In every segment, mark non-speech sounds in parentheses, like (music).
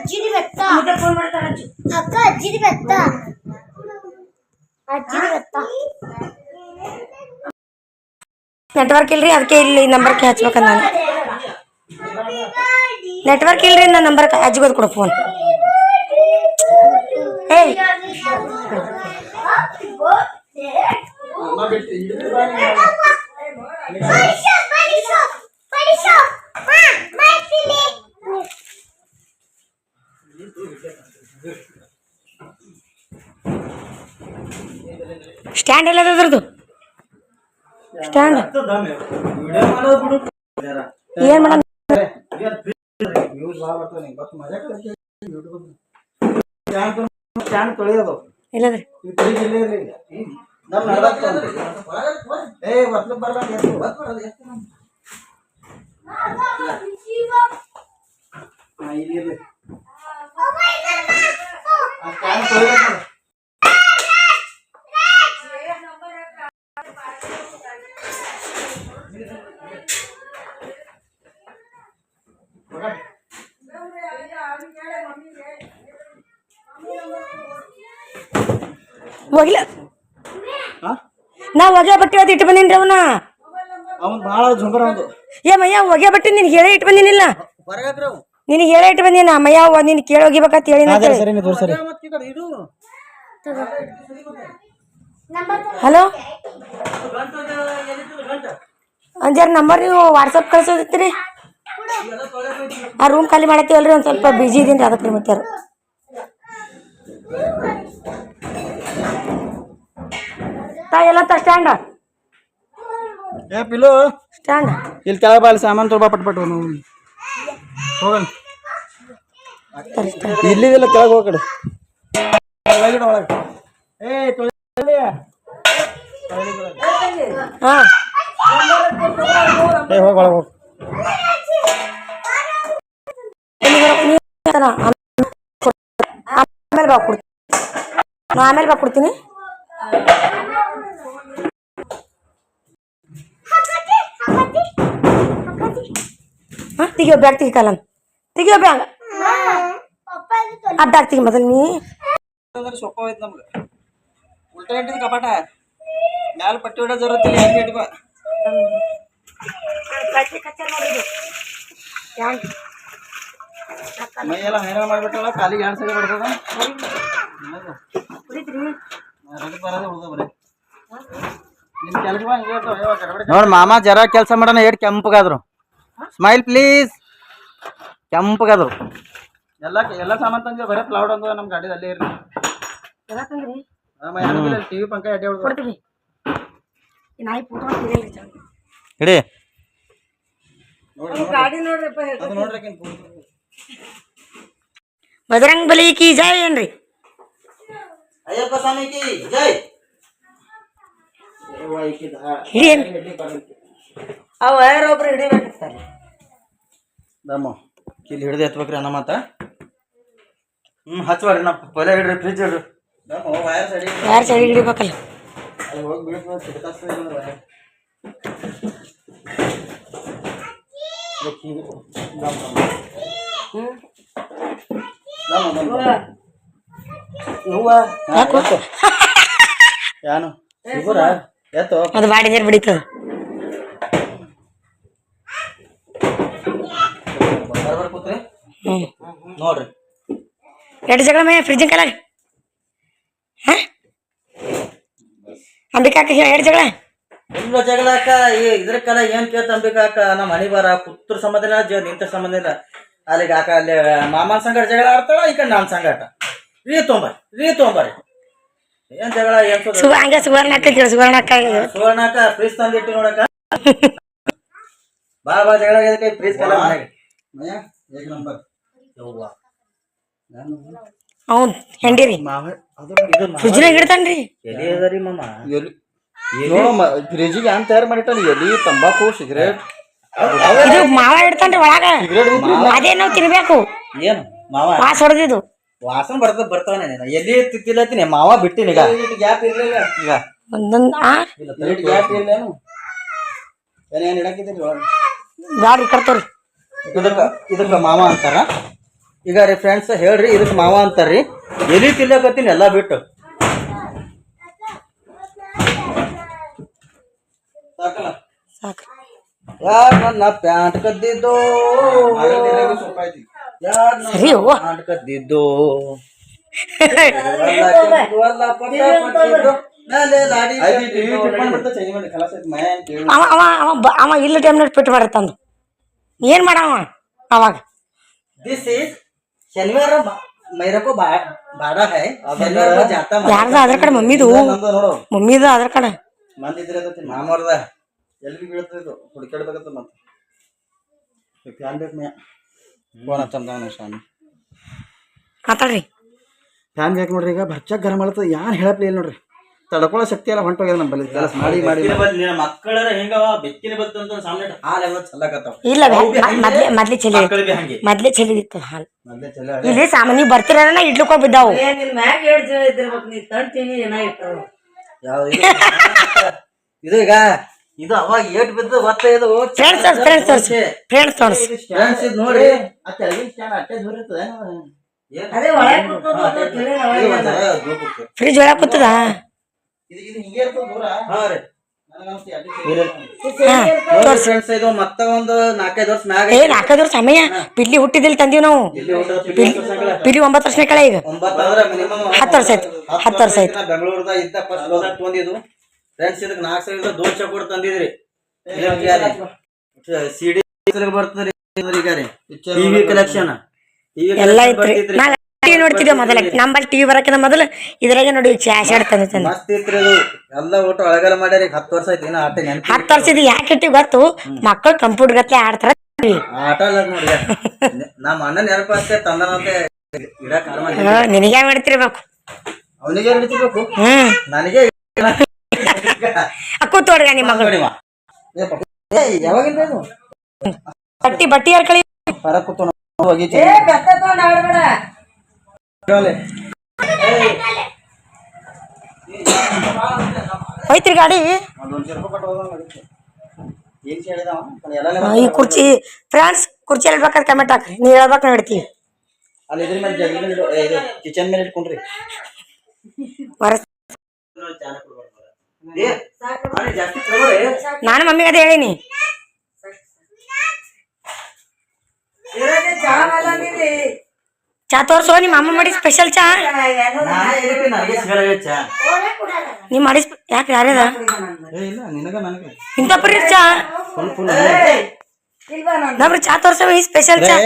ಅಜ್ಜಿದಿ ಬೆತ್ತ ಫೋನ್ ಮಾಡ್ತಾರ ಅಜ್ಜಿ ಅಕ್ಕ ಅಜ್ಜಿದಿ ಬೆತ್ತ ಅಜ್ಜಿದಿ ಬೆತ್ತ ನೆಟ್ವರ್ಕ್ ಇಲ್ರಿ ಅದಕ್ಕೆ ಇಲ್ಲಿ ನಂಬರ್ಗೆ ಹಚ್ಬೇಕಂದ ನಾನು ನೆಟ್ವರ್ಕ್ ಇಲ್ರಿ ನನ್ನ ನಂಬರ್ ಹಚ್ಕೋದು ಕೊಡು ಫೋನ್ ಏಯ್ ಸ್ಟ್ಯಾಂಡ್ ಎಲ್ಲ ಅದ್ರದ್ದು ಸ್ಟ್ಯಾಂಡ್ ಏನ್ ಮೇಡಮ್? ಸ್ಟ್ಯಾಂಡ್ ತೊಳೆಯೋದು ಇಲ್ಲದ್ರಿ ಏ ಒತ್ಲು ಇಲ್ಲಿ ಇರ್ಲಿ. ಆ ಸ್ಟ್ಯಾಂಡ್ ತೊಳೆಯೋದು. ಹೋಗಿಲ್ಲ? ನಾ ಹೊಗೆ ಬಟ್ಟೆ ಅದು ಇಟ್ಟು ಬಂದಿನ್ರಿ ಅವನ. ಅವನ್ ಭಾಳ ಜುಂಬರ ಒಂದು ಏ ಮಯ್ಯ ಹೊಗೆ ಬಟ್ಟೆ ನಿನ್ಗೆ ಹೇಳೇ ಇಟ್ಟು ಬಂದಿನಿಲ್ಲ. ಹೊರಗಾಕ್ರಿ ಅವು ನಿನಗೆ ಹೇಳೇ ಇಟ್ಟು ಬಂದಿನ ಮಯ್ಯ ಅವ್ವ ನಿನ್ ಕೇಳಿ ಹೋಗಿಬೇಕಂತ ಹೇಳಿ ಹಲೋ? ಅಂಜಾರ ನಂಬರ್ ನೀವು ವಾಟ್ಸಪ್ ಕಳ್ಸೋದಿತ್ರಿ? ಆ ರೂಮ್ ಖಾಲಿ ಮಾಡತ್ತೀವಲ್ರಿ ಒಂದು ಸ್ವಲ್ಪ ಬಿಜಿ ಇದೀನಿ ಅದಕ್ಕೆ ನಿಮ್ಮ ಮತ್ತೆ ತಾ ಎಲ್ಲ ತ ಸ್ಟ್ಯಾಂಡ್ ಏ ಪಿಲು ಸ್ಟ್ಯಾಂಡ್ ಇಲ್ಲಿ ಕೆಳಗೆ ಬಾಲಿ ಸಾಮಾನು ತೊಳ್ಬಾ ಪಟ್ಬಿಟ್ಟು ಪಟ್ ಹೋಗಣ. ಇಲ್ಲಿದಿಲ್ಲ ಕೆಳಗೆ ಕಡೆ. ಹಾ. ಅಂತಾನ. ಆಮೇಲೆ ಬಾ ಕೊಡ್ತೀನಿ. ಆಮೇಲೆ ಬಾ ಕೊಡ್ತೀನಿ. ಹಾ, ತೆಗಿಯೋ ಬ್ಯಾಗ್ ತೆಗಿ ಕಾಲನ್ ತೆಗಿಯೋ ಬ್ಯಾಗ್. ಆ ಬ್ಯಾಗ್ ತೆಗಿ ಮೊದಲು ನೀ. ಅಂದ್ರೆ ಸೊಪ್ಪ ಹೋಯ್ತು ನಮ್ಗೆ. ಉಲ್ಟಾ ಇಟ್ಟಿದ್ ಕಪಾಟ. ಮ್ಯಾಲ ಪಟ್ಟಿ ಹೊಡೋ ಜರತ್ತಿಲ್ಲ ಹೆಂಗೆ ಇಟ್ಕೋ. ಮೈ ಎಲ್ಲ ಹೈರಾಣ ಮಾಡ್ಬಿಟ್ಟಲ್ಲ ಕಾಲಿಗೆ ಎರಡು ಸಲ ಬರ್ತದ ಅದಕ್ಕೆ ಬರೋದೇ ಉಳ್ದ ಬರೀ. ನಿನ್ ಕೆಲಸ ಹಂಗೆ ಇರ್ತಾವ ಯಾವ ಗಡಬಡ ನೋಡಿ ಮಾಮ ಜರ ಕೆಲಸ ಮಾಡೋಣ ಏಟ್ ಕೆಂಪಗಾದ್ರು. ಸ್ಮೈಲ್ ಪ್ಲೀಸ್ ಕೆಂಪಗಾದ್ರು. ಎಲ್ಲ ಎಲ್ಲ ಸಾಮಾನು ತಂದ್ರೆ ಬರೀ ಪ್ಲೌಡ್ ಅಂದ ನಮ್ಮ ಗಾಡಿ ಅಲ್ಲೇ ಇರ್ಲಿ. ಟಿವಿ ಪಂಕ ಎಡ್ಡೆ ಹೊಡ್ದು ಈ ನಾಯಿ ಚಂದ. ಹಿಡಿ ಗಾಡಿ ನೋಡ್ರಿಪ್ಪ ಅದು ನೋಡ್ರಿ ಬಜರಂಗ್ ಬಲಿ ಕಿ ಜೈ ಏನ್ರಿ? ಅಯ್ಯಪ್ಪ ಸ್ವಾಮಿ ಕಿ ಜೈ. ಹಿಡಿಯನ್ ಅವ ಯಾರೊಬ್ರು ಹಿಡಿಬೇಕಿರ್ತಾರೆ ದಮ್ಮ. ಕಿಲ್ಲಿ ಹಿಡಿದು ಎತ್ಬೇಕ್ರಿ ಅನ್ನ ಮಾತ. ಹ್ಞೂ ಹಚ್ಬೇಡ್ರಿ ನಾ ಪೊಲೆ ಹಿಡ್ರಿ ಫ್ರಿಜ್ ಹಿಡ್ರಿ. ಸಡಿ ಯಾರು ಸರಿ ಹಿಡಿಬೇಕಲ್ಲ. ಅಲ್ಲಿ ಹೋಗಿ ಬೀಳ್ತದೆ ಚಿಟಕಾಸ್ತದೆ ಇದನ್ನ wire. ಇದಕ್ಕೆ ಹೀಗೆ ದಮ್ ದಮ್. ದಮ್ ದಮ್ ದಮ್. ಹೂವ ಯಾಕೋ? ಯಾನು ಸಿಗುರ ಎತ್ತು ಅದು ಬಾಡಿದ್ರೆ ಬಿಡಿತದ ಬರ್ಬರ್ ಕೂತ್ರಿ? ನೋಡ್ರಿ. ಎರಡು ಜಗಳ ಮೇ ಫ್ರಿಜ್ ಕಲಾಗ ಹಾ? ಅಕ್ಕ ಎರಡು ಜಗಳ? ಇಲ್ಲ ಜಗಳ ಅಕ್ಕ ಈ ಇದ್ರ ಕಾಲ ಏನ್ ಕೇಳ್ತ ಅಂಬಿಕಾ ಅಕ್ಕ? ನಮ್ಮ ಮನಿ ಬಾರ ಪುತ್ರ ಸಂಬಂಧ ಇಲ್ಲ ಜ ನಿಂತ ಸಂಬಂಧ ಇಲ್ಲ. ಅಲ್ಲಿಗೆ ಅಕ್ಕ ಅಲ್ಲಿ ಮಾಮನ ಸಂಗಟ ಜಗಳ ಆಡ್ತಾಳ ಈ ಕಡೆ ನಾನ್ ಸಂಗಟ ರೀ ತೊಂಬರಿ ರೀ ತೊಂಬರಿ. ಏನ್ ಜಗಳ ಏನ್ ಸುದ್ದಿ? ಸುವ ಹಂಗ ಸುವರ್ಣ ಅಕ್ಕ ಸುವರ್ಣ ಅಕ್ಕ ಸುವರ್ಣ ಅಕ್ಕ ಫ್ರೀಸ್ ತಂದಿಟ್ಟು ನೋಡಕ್ಕ. ಬಾ ಬಾ ಜಗಳ ಫ್ರೀಸ್ ಕಲ ಮನೆಗೆ. ಏಕ್ ನಂಬರ್? ಯವ್ವ. ಅವ್ನ್ ಹೆಂಡಿರಿ? ಮಾವ ಅದು ಇದು ಮಾವ ಫ್ರಿಜ್ನಾಗ ಇಡ್ತಾನ್ರಿ. ಎಲ್ಲಿ ಅದರಿ ಮಾಮ? ಫ್ರಿಜ್ಗೆ ಅಂತ ತಯಾರು ಮಾಡಿಟ್ಟಾನ? ಎಲಿ ತಂಬಾಕು ಸಿಗರೇಟ್ ಇದು ಮಾವ ಇಡ್ತಾನ್ರಿ ಒಳಗ. ಅದೇನೋ ತಿನ್ಬೇಕು. ಏನು? ಮಾವ? ವಾಸ ಹೊಡೆದಿದ್ದು. ವಾಸನ ಬರ್ತ ಬರ್ತಾವನೆ ನೀನು. ಎಲ್ಲಿ ತಿತ್ತಿಲ್ಲತ್ತೀನಿ ಮಾವ ಬಿಟ್ಟಿನಿ ಈಗ. ಗ್ಯಾಪ್ ಇರ್ಲಿಲ್ಲ. ಈಗ. ಒಂದೊಂದ್ ಆ? ಗ್ಯಾಪ್ ಇರ್ಲೇನು ಏನೇನು ಇಡಕ್ಕಿದ್ದೀನಿ ಬ್ಯಾಡ್ರಿ ಇದಕ್ಕ ಇದಕ್ಕ ಮಾವ ಅಂತಾರ. ಈಗ ರೀ ಫ್ರೆಂಡ್ಸ್ ಹೇಳ್ರಿ ಇದಕ್ಕೆ ಮಾವ ಅಂತಾರ್ರಿ. ಎಲಿ ತಿಲ್ಲಕತ್ತೀನಿ ಎಲ್ಲ ಬಿಟ್ಟು. ಯಾರ ನನ್ನ ಪ್ಯಾಂಟ್ ಕದ್ದಿದ್ದು? ಯಾರ್ ನನ್ನ. ಪ್ಯಾಂಟ್ ಕದ್ದಿದ್ದು? ಅವ ಇಲ್ಲ ಟೈಮ್ನಾಗ ಪಿಟ್ಟು ಮಾಡತ್ತಂದು ಏನು ಮಾಡವ ಅವಾಗ? ದಿಸ್ is ಶನಿವಾರ ಮೈರಕೋ ಬಾ ಬಾಡ ಹೈ. ಶನಿವಾರ ಕೋ ಜಾತಾ ಯಾರ್ದ ಅದ್ರ ಕಡೆ ಮಮ್ಮಿದು? ನೋಡು. ಮಮ್ಮಿದು ಅದ್ರ ಕಡೆ ಮಂದಿ ಇದ್ರೆ ಮಾಮರ್ದ. ಎಲ್ರಿ ಬೀಳ್ತದೆ ಇದು ಹುಡುಕಾಡ್ಬೇಕಂತ ಮತ್ತೆ. ಫ್ಯಾನ್ ಬೇಕು ಮೇ ಫೋನ್ ಹಚ್ಚಂದವನ ಸ್ವಾಮಿ ಮಾತಾಡ್ರಿ. ಫ್ಯಾನ್ ಬೇಕು ನೋಡ್ರಿ ಈಗ ಭರ್ಚಾಗ ಗರಂ ಮಾಡ್ತದೆ ಯಾರು ಹೇಳಪ್ಲಿ ಇಲ್ಲ ನೋಡ್ರಿ. ತಡ್ಕೊಳ್ಳೋ ಶಕ್ತಿ ಎಲ್ಲ ಹೊಂಟೋಗ್ಯದ ನಮ್ಮಲ್ಲಿ ಕೆಲಸ ಮಾಡಿ ಮಾಡಿ ಮಕ್ಕಳ ಹೆಂಗವ? ಬೆಕ್ಕಿನ ಬತ್ತಂತ ಸಾಮ್ನೆ ಹಾಲು ಎಲ್ಲ ಚಲ್ಲಕತ್ತಾವ ಇಲ್ಲ ಮೊದ್ಲೇ ಮೊದ್ಲೇ ಇತ್ತು ಮೊದ್ಲೇ ಹಾಲು. ಚಲೋ ಇಲ್ಲಿ ಸಾಮಾನ್ಯ ಬರ್ತೀರ ಇಡ್ಲಿಕ್ಕೆ ಬಿದ್ದಾವು. ನಿನ್ ಮ್ಯಾಗ ಏಟ್ ಜನ ಇದ್ದಿರ್ಬೇಕು ನೀ ತಡ್ತೀನಿ ಏನಾಗಿರ್ತಾವ ಯಾವ ಇದು? ಇದು ಈಗ ಇದು ಅವಾಗ ಏಟ್ ಬಿದ್ದು ಒತ್ತ ಇದು ಫ್ರೆಂಡ್ಸ್ ಫ್ರೆಂಡ್ಸ್ ತೋರಿಸಿ. ತೋರಿಸಿ. ಇದು ನೋಡಿ. ಆ ಸ್ಟ್ಯಾಂಡ್ ಅಟ್ಟೆ ದೂರ ಇರ್ತದೆ. ಫ್ರಿಜ್ ಒಳಗೆ ಕೂತದ? ಇದು ಇದು ಹಿಂಗೆ ಇರ್ತದೆ ದೂರ. ಹಾ ರೀ. ನನಗನ್ಸ್ತು ಅಡ್ಡಿ ಫ್ರೆಂಡ್ಸ್ ಇದು ಮತ್ತೆ ಒಂದು ನಾಲ್ಕೈದು ವರ್ಷ ಮ್ಯಾಗ ಏ ನಾಲ್ಕೈದು ಸಮಯ. ಪಿಲ್ಲಿ ಹುಟ್ಟಿದಿಲ್ಲ ತಂದೀವಿ ನಾವು. ಪಿಲ್ಲಿ ಒಂಬತ್ತು ವರ್ಷನೇ ಕಳೆ ಈಗ. ಒಂಬತ್ತು ಅಂದ್ರೆ ಮಿನಿಮಮ್ ಹತ್ತು ವರ್ಷ ಆಯ್ತು. ಹತ್ತು ವರ್ಷ ಆಯ್ತು. ಬೆಂಗಳೂರದ ಇದ್ದ ಫಸ್ಟ್ ಫ್ರೆಂಡ್ಸ್ ಇದಕ್ಕೆ ನಾಲ್ಕು ಸಾವಿರದ ತಂದಿದ್ರಿ. ಸಿಡಿ ಬರ್ತದ್ರಿ ಈಗ ರೀ. ಟಿವಿ ಕಲೆಕ್ಷನ್ ಎಲ್ಲ ಐತ್ರಿ ಟಿವಿ ನೋಡ್ತಿದ್ದೆ ಮೊದಲ? ನಮ್ಮಲ್ಲಿ ಟಿವಿ ಬರಕಿನ ಮೊದಲು ಇದ್ರಾಗೆ ನೋಡಿ ಚಾಶ್ ತಂದು ತಂದು. ಮಸ್ತ್ ಇತ್ರಿ ಇದು. ಎಲ್ಲ ಒಟ್ಟು ಅಳಗಲ ಮಾಡ್ಯಾರ ಈಗ ಹತ್ತು ವರ್ಷ ಆಯ್ತು ಇನ್ನ ಆಟ ನೆನಪು ಹತ್ತು ವರ್ಷದ ಯಾಕೆ ಇಟ್ಟಿವಿ ಗೊತ್ತು? ಮಕ್ಕಳು ಕಂಪ್ಯೂಟರ್ ಗತ್ತೆ ಆಡ್ತಾರ. ಆಟ ಅಲ್ಲ ನಮ್ಮ ಅಣ್ಣ ನೆನಪು ಅಷ್ಟೇ ತಂದನಂತೆ ಇಡಕ್ ಆರಾಮ ಹಾ, ನಿನಗೆ ಮಾಡ್ತಿರ್ಬೇಕು ಅವನಿಗೆ ಹಿಡಿತಿರ್ಬೇಕು. ಹ್ಮ್. ನನಗೆ ಅಕ್ಕು ತೋಡ್ಗ ನಿಮ್ಮ ಮಗಳು. ಯಾವಾಗಿಂದ ಇದು? ಬಟ್ಟಿ ಬಟ್ಟಿ ಹೊರ ಕೂತು ಹೋಗಿ ಏ ಬೆತ್ತ ತಗೊಂಡ್ ಆಡ್ಬೇಡ ಹೋಯ್ತ್ರಿ ಗಾಡಿ ಏನ್ ಹೇಳಿದವ ಎಲ್ಲ ಹಾ, ಈ ಕುರ್ಚಿ ಫ್ರೆಂಡ್ಸ್ ಕುರ್ಚಿ ಹೇಳ್ಬೇಕಾದ್ರೆ ಕಮೆಂಟ್ ಹಾಕ್ರಿ ನೀವ್ ಹೇಳ್ಬೇಕು ನಾವು ಹೇಳ್ತೀವಿ ಅಲ್ಲಿ ಇದ್ರ ಮೇಲೆ ಜಗ್ಗಿ ಮೇಲೆ ಇಡು- ಏ, ಇದು ಕಿಚನ್ ಮೇಲೆ ಇಟ್ಕೊಂಡ್ರಿ ವರಸ್ ಏ, ಅಲ್ಲಿ ಜಾಸ್ತಿ ಕೊಡ್ಬೇಡಿ. ನಾನು ಮಮ್ಮಿಗೆ ಅದೇ ಹೇಳಿನಿ ಚಾ ತೋರ್ಸೋ ನಿಮ್ಮ ಅಮ್ಮ ಮಾಡಿ ಸ್ಪೆಷಲ್ ಚಾ. ನೀವು ಹೇಳಿದ್ದೆ, ನನಗೆ ಸಿಗಲ್ಲ ಚಾ. ನೀವ್ ಮಾಡಿ ಯಾಕೆ ಯಾರ್ಯದ ಏ ಇಲ್ಲ ನಿನಗ ನನಗೆ. ಇಂಥ ಪರಿ ಚಾ. ನಮ್ರಿ ಚಾ ತೋರ್ಸವ ಈ ಸ್ಪೆಷಲ್ ಚಾ.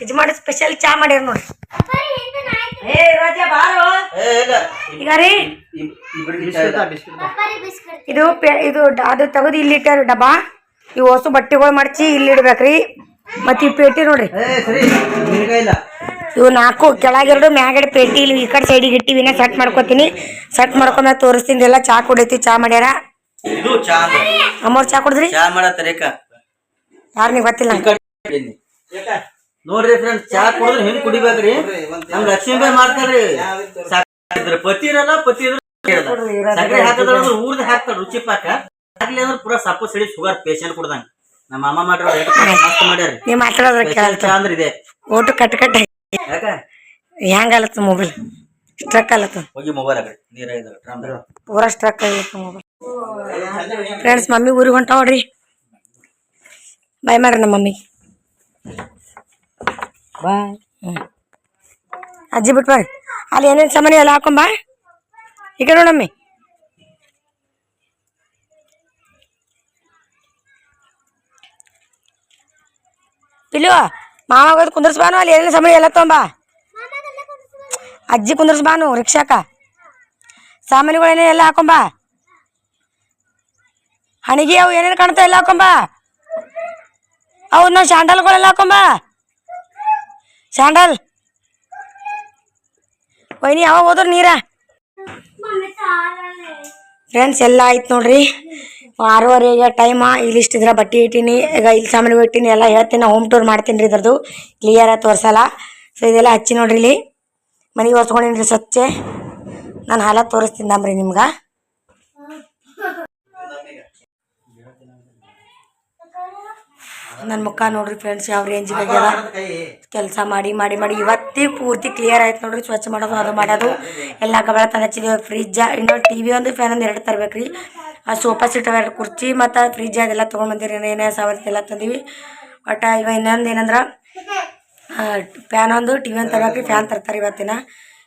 ಇದು ಮಾಡಿ ಸ್ಪೆಷಲ್ ಚಾ ಮಾಡ್ಯಾರ ನೋಡಿ. ಏ ರಾಜ ಬಾರೋ. ಏ ಇಲ್ಲ. ಈಗ ರೀ. ಇದು ಪೆ- ಇದು ಡ- ಅದು ತೆಗೆದು ಇಲ್ಲಿ ಇಟ್ಟಾರ ಡಬ್ಬ. ಇವು ಹೊಸ ಬಟ್ಟೆಗಳು ಮಡ್ಚಿ ಇಲ್ಲಿ ಇಡ್ಬೇಕ್ರಿ. ಮತ್ತೆ ಈ ಪೇಟಿ ನೋಡ್ರಿ. ಇವು ನಾಲ್ಕು ಕೆಳಗೆರಡು ಮ್ಯಾಗಡೆ ಪೇಟಿ ಇಲ್ಲಿ ಈ ಕಡೆ ಸೈಡಿಗೆ ಇಟ್ಟಿವಿ. ಸೆಟ್ ಮಾಡ್ಕೋತೀನಿ. ಸೆಟ್ ಮಾಡ್ಕೊಂಡ್ ತೋರಿಸ್ತೀನಿ. ಎಲ್ಲ ಚಾ ಕುಡೈತಿ ಚಾ ಮಾಡ್ಯಾರ. ಅಮ್ಮವ್ರು ಚಾ ಕುಡಿದ್ರಿ? ಚಾ ಮಾಡ ತರೇಕ ಯಾರು ನೀವು ಗೊತ್ತಿಲ್ಲ. ನೋಡ್ರಿ ಫ್ರೆಂಡ್ಸ್ ಚಾ ಕುಡಿದ್ರೆ ಹೆಂಗ್ ಕುಡಿಬೇಕ್ರಿ? ನಮ್ ಲಕ್ಷ್ಮೀಬಾಯಿ ಮಾಡ್ತಾರ್ರಿ. ಸಾಕಿದ್ರ ಪತಿ ಇರಲ್ಲ ಪತಿ ಇದ್ರ ಸಕ್ಕರೆ ಹಾಕಿದ್ರ ಊರ್ದ ಹಾಕ್ತಾರ ರುಚಿ ಪಾಕ. ಆಗ್ಲಿ ಅಂದ್ರೆ ಪೂರಾ ಸಪ್ಪು ಸಿಡಿ ಶುಗರ್ ಪೇಷಂಟ್ ಕುಡ್ದಂಗ. ನಮ್ಮ ಅಮ್ಮ ಮಾಡ್ರ ಮಸ್ತ್ ಮಾಡ್ಯಾರಿ ನೀವು ಮಾತಾಡೋದ್ರ ಸ್ಪೆಷಲ್ ಕೇಳಲ್ತ ಅಂದ್ರೆ ಇದೆ. ಓಟು ಕಟ್ ಕಟ್ ಯಾಕ? ಹೆಂಗಲತ್ತ ಮೊಬೈಲ್ ಸ್ಟ್ರಕ್ ಆಲತ್ತ? ಹೋಗಿ ಮೊಬೈಲ್ ಆಗಡಿ ನೀರ ಇದು ಪೂರಾ ಸ್ಟ್ರಕ್ ಮೊಬೈಲ್ ಫ್ರೆಂಡ್ಸ್ ಮಮ್ಮಿ ಊರಿಗೆ ಹೊಂಟ ನೋಡ್ರಿ. ಬಾಯ್ ಮಾಡ್ರಿ ನಮ್ಮ ಮಮ್ಮಿಗೆ. ಬಾಯ್ ಅಜ್ಜಿ ಬಿಟ್ಟು ಬರ್ರಿ ಅಲ್ಲಿ ಏನೇನು ಸಾಮಾನು ಎಲ್ಲ ಹಾಕೊಂಬ ಈಗ ನೋಡಮ್ಮಿ ಪಿಲು ಮಾವಾಗ ಕುಂದರ್ಸ್ಬಾನು ಅಲ್ಲಿ ಏನೇನು ಸಮಯ ಎಲ್ಲ ತೊಂಬ ಅಜ್ಜಿ ಕುಂದರ್ಸ್ಬಾನು ರಿಕ್ಷಾಕ. ಸಾಮಾನುಗಳೇನೇ ಎಲ್ಲ ಹಾಕೊಂಬ. ಹಣಿಗೆ ಅವು ಏನೇನು ಕಾಣ್ತಾ ಎಲ್ಲ ಹಾಕೊಂಬ. ಅವು ನಾವು ಶಾಂಡಲ್ಗಳೆಲ್ಲ ಹಾಕೊಂಬ. ಸ್ಯಾಂಡಲ್ ವೈನಿ ಯಾವಾಗ ಹೋದ್ರ ನೀರ? ಫ್ರೆಂಡ್ಸ್ ಎಲ್ಲ ಆಯ್ತು ನೋಡ್ರಿ. ಆರೂವರೆಗೆ ಟೈಮ ಇಲ್ಲಿ ಇಷ್ಟಿದ್ರ ಬಟ್ಟೆ ಇಟ್ಟೀನಿ. ಈಗ ಇಲ್ಲಿ ಸಾಮಾನು ಇಟ್ಟೀನಿ, ಎಲ್ಲ ಹೇಳ್ತೀನಿ ಹೋಮ್ ಟೂರ್ ಮಾಡ್ತೀನಿ ರೀ ಇದ್ರದ್ದು. ಕ್ಲಿಯರ್ ತೋರ್ಸಲ್ಲ ಸೊ ಇದೆಲ್ಲ ಹಚ್ಚಿ ನೋಡ್ರಿ ಇಲ್ಲಿ. ಮನೆಗೆ ಹೊಸ್ಕೊಂಡಿನಿ ರೀ ಸ್ವಚ್ಛ. ನಾನು ಹಾಲ ತೋರಿಸ್ತೀನಿ, ನಮ್ರಿ ನಿಮ್ಗೆ. ನನ್ನ ಮುಖ ನೋಡ್ರಿ ಫ್ರೆಂಡ್ಸ್ ಯಾವ ರೇಂಜ್ ಬಗ್ಗೆ ಕೆಲಸ ಮಾಡಿ ಮಾಡಿ ಮಾಡಿ. ಇವತ್ತಿಗೆ ಪೂರ್ತಿ ಕ್ಲಿಯರ್ ಆಯ್ತು ನೋಡ್ರಿ ಸ್ವಚ್ಛ ಮಾಡೋದು ಅದು ಮಾಡೋದು. ಎಲ್ಲ ಕಬಳ ತಂದು ಹಚ್ಚಿದ್ವಿ ಫ್ರಿಜ್ಜ ಇನ್ನೊಂದು ಟಿ ವಿ ಒಂದು ಫ್ಯಾನ್ ಒಂದು ಎರಡು ತರ್ಬೇಕು ರೀ ಆ ಸೋಫಾ ಸೀಟ್ ಎರಡು ಕುರ್ಚಿ ಮತ್ತು ಫ್ರಿಜ್ ಅದೆಲ್ಲ ತೊಗೊಂಡ್ಬಂದಿರಿ ಏನೇ ಸಾವಿರ ಎಲ್ಲ ತಂದೀವಿ. ಒಟ್ಟು ಇವ ಇನ್ನೊಂದು ಏನಂದ್ರೆ ಫ್ಯಾನ್ ಒಂದು ಟಿ ವಿ ಒಂದು ತರ್ಬೇಕು ರೀ ಫ್ಯಾನ್ ತರ್ತಾರೆ ಇವತ್ತಿನ.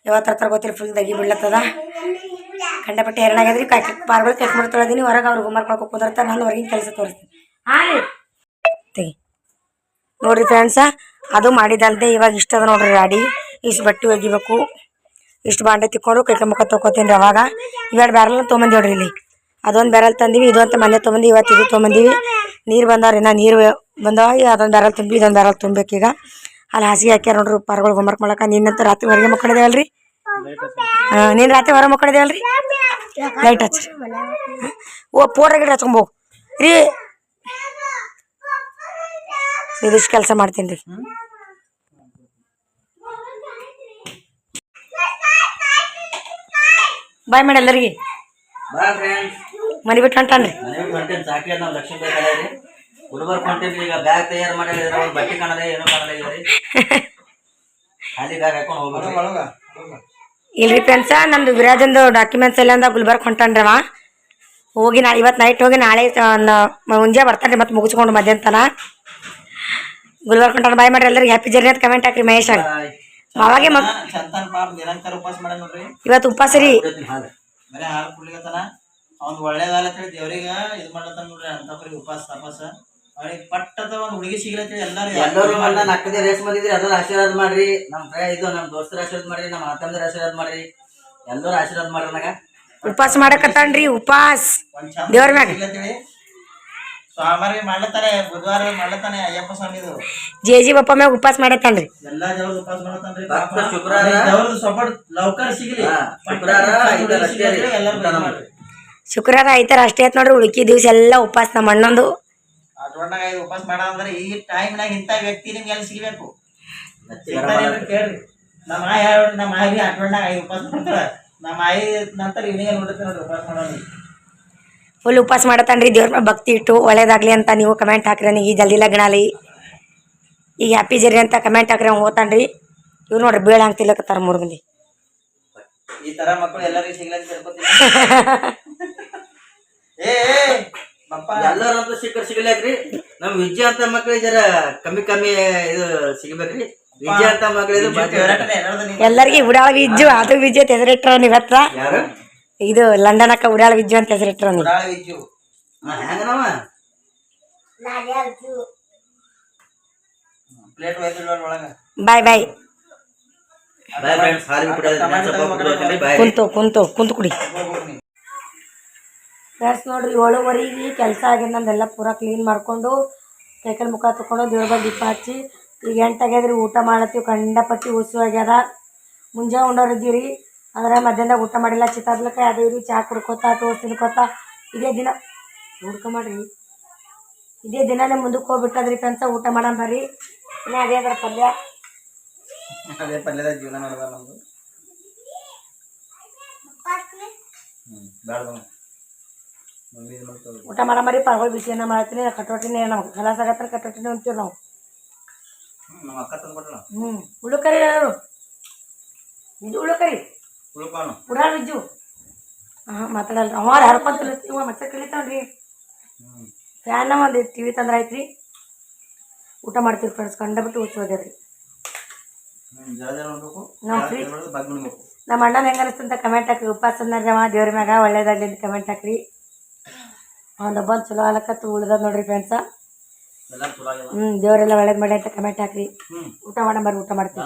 ಯಾವತ್ತು ತರ್ತಾರೆ ಗೊತ್ತಿಲ್ಲ ಫುಲ್ ದಗಿ ಬೀಳತ್ತದ. ಕಂಡಪಟ್ಟೆ ಎರಡಾಗ್ಯದ್ರಿ ಕಾಕಿ ಪಾರ್ಗಳು ಕೆಲಸ ಮಾಡಿ ತೊಳೆದೀನಿ ಹೊರಗೆ ಅವ್ರು ಗುಮರ್ ಮಾಡ್ಕೊಂಡು ಕುಂದಿರ್ತಾರೆ ನಾನು ಹೊರಗಿನ ಕೆಲಸ ತೋರಿಸ್ತೀನಿ. ಹಾಂ ರೀ. ತೆಗಿ ನೋಡ್ರಿ ಫ್ರೆಂಡ್ಸ ಅದು ಮಾಡಿದಲ್ದೆ ಇವಾಗ ಇಷ್ಟ ಅದ ನೋಡ್ರಿ ರಾಡಿ. ಇಷ್ಟು ಬಟ್ಟೆ ಒಗಿಬೇಕು, ಇಷ್ಟು ಬಾಂಡೆ ತಿಕ್ಕೊಂಡು ಕೈಕ ಮುಖ ತೊಗೋತೀನಿ ರೀ ಅವಾಗ ಇವೆರಡು ಬ್ಯಾರಲ್ ತೊಗೊಂಬಂದಿ ನೋಡ್ರಿ ಇಲ್ಲಿ. ಅದೊಂದು ಬ್ಯಾರಲ್ ತಂದೀವಿ ಇದು ಅಂತ ಮನೆ ತೊಗೊಂಬಂದು ಇವತ್ತು ಇದು ತೊಗೊಂಬಂದೀವಿ. ನೀರು ಬಂದವ್ರಿ ನಾ ನೀರು ಬಂದವ ಅದೊಂದು ಬ್ಯಾರಲ್ ತುಂಬಿ, ಇದೊಂದು ಬ್ಯಾರಲ್ ತುಂಬಬೇಕೀಗ ಅಲ್ಲಿ ಹಾಸಿಗೆ ಹಾಕ್ಯಾರ ನೋಡ್ರಿ, ಪಾರ್ಗಳು ಹೋಮ್ವರ್ಕ್ ಮಾಡಕ್ಕೆ ನಿನ್ನಂತ ರಾತ್ರಿ ಹೊರಗೆ ಮಕ್ಕಳಿದೇವಲ್ರಿ ಹಾಂ, ನೀನು ರಾತ್ರಿ ಹೊರ ಮಕ್ಕಳಿದೇವಲ್ರಿ ಲೈಟ್ ಹಚ್ರಿ. ಓ ಪೋರ ಗಿಡ ಹಚ್ಕೊಂಬೋ ರೀ ಇದಿಷ್ಟು ಕೆಲಸ ಮಾಡ್ತೀನಿ ರೀ. ಬಾಯ್ ಮಾಡಿ ಎಲ್ಲರಿಗೆ. ಫ್ರೆಂಡ್ಸ್ ಮನೆ ಬಿಟ್ಟು ಹೊಂಟಾನ್ರಿ ಸಾಕಿ ನಾವು ಲಕ್ಷ್ಮೀ ಈಗ ಬ್ಯಾಗ್ ತಯಾರು ಮಾಡಿ ಒಂದು ಬಟ್ಟೆ ಕಾಣಲ್ಲ ಏನೂ ಕಾಣಲ್ಲ ಈಗ ಖಾಲಿ ಬ್ಯಾಗ್ ಹಾಕೊಂಡು ಹೋಗ್ಬೇಕು ಇಲ್ರಿ ಫ್ರೆಂಡ್ಸ ನಮ್ದು ವಿರಾಜಂದು ಡಾಕ್ಯುಮೆಂಟ್ಸ್ ಎಲ್ಲ ಅಂದ ಗುಲ್ಬರ್ಗ್ ಹೊಂಟಾನ್ರವ ಅವ. ಹೋಗಿ ನಾ ಇವತ್ತು ನೈಟ್ ಹೋಗಿ ನಾಳೆ ಮುಂಜಾನೆ ಬರ್ತಾನೆ ಮತ್ತೆ ಮುಗಿಸ್ಕೊಂಡು ಮಧ್ಯಾಹ್ನ ತನ ಗುಲ್ಬರ್ಗ್ ಹೊಂಟಾನ ಬಾಯ್ ಮಾಡ್ರಿ ಎಲ್ಲರಿಗೆ ಹ್ಯಾಪಿ ಜರ್ನಿ ಅಂತ ಕಮೆಂಟ್ ಹಾಕ್ರಿ ಮಹೇಶ್ ಅವ್ರು. ಅವಾಗೆ ಉಪವಾಸ ನೋಡ್ರಿ. ಇವತ್ತು ಉಪವಾಸ ರೀ. ಅವ್ನ್ ಒಳ್ಳೇದಲ್ಲ ಹೇಳಿ ದೇವ್ರಿಗೆ ಇದು ಮಾಡತ್ತಾನ ನೋಡ್ರಿ ಅಂತಪ್ರಿಗೆ ಉಪವಾಸ ತಪಾಸ ಅವ್ರಿಗೆ ಪಟ್ಟದ ಒಂದ್ ಹುಡುಗಿ ಸಿಗ್ಲತ್ತೇಳಿ ಎಲ್ಲಾರು ಎಲ್ಲರೂ ನನ್ನ ನಕ್ಕದೆ ರೇಸ್ ಬಂದಿದ್ರಿ ಎಲ್ಲರೂ ಆಶೀರ್ವಾದ ಮಾಡ್ರಿ. ನಮ್ಮ ಫ್ರೆಂಡ್ ಇದು ನಮ್ಮ ದೋಸ್ತರ ಆಶೀರ್ವಾದ ಮಾಡ್ರಿ ನಮ್ಮ ಅಕ್ಕಂದ್ರ ಆಶೀರ್ವಾದ ಮಾಡ್ರಿ. ಎಲ್ಲರೂ ಆಶೀರ್ವಾದ ಮಾಡ್ರಿ ನನಗ. ಉಪವಾಸ ಮಾಡಕತ್ತಾನ್ರಿ ಚಂದ ದೇವ್ರ ಮ್ಯಾಗ. ಸ್ವಾಮಿಗೆ ಮಾಡ್ಲತ್ತಾನೆ ಬುಧವಾರ ಮಾಡ್ಲತ್ತಾನೆ ಅಯ್ಯಪ್ಪ ಸ್ವಾಮಿದು. ಜೆ ಜಿ ಬಪ್ಪ ಮ್ಯಾಗ ಉಪವಾಸ ಮಾಡತ್ತಾನ್ರಿ. ಎಲ್ಲಾ ದೇವ್ರ ಉಪವಾಸ ಮಾಡತ್ತಾನ್ರಿ ಭಕ್ತ ಶುಕ್ರವಾರ? ದೇವ್ರದ್ದು ಸಪೋರ್ಟ್ ಲೌಕರ್ ಸಿಗ್ಲಿ. ಹಾ, ಶುಕ್ರವಾರ ಐದರ ಅಷ್ಟೇ ರೀ. ಎಲ್ಲರೂ ಊಟ ಮಾಡ್ರಿ. ಶುಕ್ರವಾರ ಐತಾರ ಅಷ್ಟೇ ಆಯ್ತು ನೋಡ್ರಿ ಉಳ್ಕಿ ದಿವ್ಸ ಎಲ್ಲ ಉಪವಾಸ ನಮ್ಮ ಅಣ್ಣಂದು. ಉಪವಾಸ ಮಾಡ ಅಂದ್ರೆ ಈ ಟೈಮ್ನಾಗ ಇಂಥ ವ್ಯಕ್ತಿ ನಿಮ್ಗೆ ಎಲ್ಲಿ ಸಿಗ್ಬೇಕು? ಕೇಳ್ರಿ. ನಮ್ಮ ಆಯ್ ಹೇಳ್ರಿ ನಮ್ಮ ಆಯಿ ಅಟ್ಕೊಂಡಾಗ ಐದು ಉಪವಾಸ ಮಾಡ್ತಾರ. ನಮ್ಮ ಆಯಿ ನಂತರ ಇವನಿಗೆ ನೋಡುತ್ತೆ ನೋಡ್ರಿ ಉಪವಾಸ ಮಾಡೋದು. ಫುಲ್ ಉಪವಾಸ ಮಾಡತ್ತಾನ್ರಿ ದೇವ್ರ ಮೇಲೆ ಭಕ್ತಿ ಇಟ್ಟು ಒಳ್ಳೇದಾಗ್ಲಿ ಅಂತ ನೀವು ಕಮೆಂಟ್ ಹಾಕ್ರಿ ನನಗೆ. ಜಲ್ದಿ ಲಗ್ನ ಈ ಈಗ ಹ್ಯಾಪಿ ಜರ್ನಿ ಅಂತ ಕಮೆಂಟ್ ಹಾಕ್ರಿ ಅವ್ನು ಓದ್ತಾನ್ರಿ. ಇವ್ರು ನೋಡ್ರಿ ಬೀಳ ಅಂತ ತಿಲ್ಲಕತ್ತಾರ ಮೂರು ಮಂದಿ. ಈ ತರ ಮಕ್ಕಳು ಎಲ್ಲರಿಗೂ ಸಿಗ್ಲಂತ ತಿಳ್ಕೊತೀನಿ. (laughs) ಏ ಏ, ಬಪ್ಪ ಎಲ್ಲರಂತೂ ಸಿಕ್ಕರ್ ಸಿಗ್ಲಾಕ್ರಿ ನಮ್ ವಿಜಯ ಅಂತ ಮಕ್ಳಿಗೆ ಜರ ಕಮ್ಮಿ ಕಮ್ಮಿ ಇದು ಸಿಗ್ಬೇಕ್ರಿ. ವಿಜಯ ಅಂತ ಹೋರಾಟನೇ ಎಲ್ಲರಿಗೆ ಉಡಾಳ ವಿಜ್ಜು ಅದು ವಿಜ್ಜು ತೆದರಿಟ್ರ ನೀವ್ ಹತ್ರ. ಯಾರು? ಇದು ಲಂಡನ್ ಅಕ್ಕ ಉಡಾಳ ವಿಜ್ಜು. ಅಂತ ಹೆಸರಿಟ್ರು ನೀವು ಬಾಯ್ ಬಾಯ್. ಕುಂತು ಕುಂತು ಕುಂತು ಕುಡಿ. ಫ್ರೆಂಡ್ಸ್ ನೋಡ್ರಿ ಏಳುವರೆಗೆ ಕೆಲಸ ಆಗಿದೆ ನಂದೆಲ್ಲ ಪೂರಾ ಕ್ಲೀನ್ ಮಾಡ್ಕೊಂಡು ಕೈಕಲ್ ಮುಖ ತಗೊಂಡು ದೇವ್ರ ಬಗ್ಗೆ ದೀಪ ಹಚ್ಚಿ ಈಗ ಎಂಟಾಗ್ಯದ್ರಿ ಊಟ ಮಾಡತ್ತೀವಿ ಕಂಡಪಟ್ಟಿ ಉಸು ಆಗ್ಯದ ಮುಂಜಾನೆ ಉಂಡೋರು ಇದ್ದೀವಿ ರೀ ಅಂದ್ರೆ ಮಧ್ಯಾಹ್ನದಾಗ ಊಟ ಮಾಡಿಲ್ಲ ಚಿತ್ತಾರ್ಲಕ್ಕ ಇರಿ ಚಾ ಕುಡ್ಕೋತ ಟೋಸ್ಟ್ ತಿನ್ಕೋತ. ಇದೇ ದಿನ ಹುಡ್ಕ ಮಾಡ್ರಿ ಇದೇ ದಿನನೇ ಮುಂದಕ್ಕೆ ಹೋಗ್ಬಿಟ್ಟದ್ರಿ ಫ್ರೆಂಡ್ಸ ಊಟ ಮಾಡೋಣ ಬರ್ರಿ. ಇನ್ನ ಅದೇ ಅದರ ಪಲ್ಯ. ಅದೇ ಪಲ್ಯದ ಜೀವನ ನಡೆದ ಮಾಡ್ತಾವೆ ಊಟ ಮಾಡೋ ಮರಿ ಪರ್ಗಳು ಬಿಸಿ ಅನ್ನ ಮಾಡ್ತೀನಿ ಕಟೋಟಿನೇ ನಾವು. ಕಲಾಸ ಆಗತ್ತಾರ ಕಟೋಟಿನೇ ಅಂತೀವಿ ನಾವು. ಹ್ಞೂ ಉಳ್ಳುಕರಿ ಯಾರು ಇದು ಉಳುಕರಿ ಉಳ್ಪಾನು ಉಡಾಳ ಬಿಜ್ಜು. ಹಾಂ ಮಾತಾಡಲ್ಲ ಅವ ಹರ್ಕೊಂತ ಇವ ಮತ್ತೆ ಕಲಿತಾವ್ರಿ ಫ್ಯಾನ ಒಂದು ಟಿ ವಿ ತಂದ್ರೆ ಆಯ್ತು ರೀ ಊಟ ಮಾಡ್ತೀವಿ ಫ್ರೆಂಡ್ಸ್ ಕಂಡಬಿಟ್ಟು ನೋಡ್ಬೇಕು. ನಾವು ಫ್ರೀ ನಮ್ಮ ಅಣ್ಣನ ಹೆಂಗ ಅನಿಸ್ತಂತ ಕಮೆಂಟ್ ಹಾಕ್ರಿ. ಉಪವಾಸ ಅವ ದೇವ್ರ ಮ್ಯಾಗ ಒಳ್ಳೇದಾಗ್ಲಿ ಅಂತ ಕಮೆಂಟ್ ಹಾಕ್ರಿ. ಅವನೊಬ್ಬ ಚಲೋ ಆಲಕತ್ತು ಉಳ್ದದ ನೋಡ್ರಿ ಫ್ರೆಂಡ್ಸ ಹ್ಮ್ ದೇವ್ರೆಲ್ಲ ಒಳ್ಳೇದ್ ಹ್ಞೂ ದೇವರೆಲ್ಲ ಒಳ್ಳೇದು ಮಾಡಿ ಅಂತ ಕಮೆಂಟ್ ಹಾಕ್ರಿ. ಊಟ ಮಾಡೋ ಬರ್ರಿ ಊಟ ಮಾಡ್ತೀವಿ.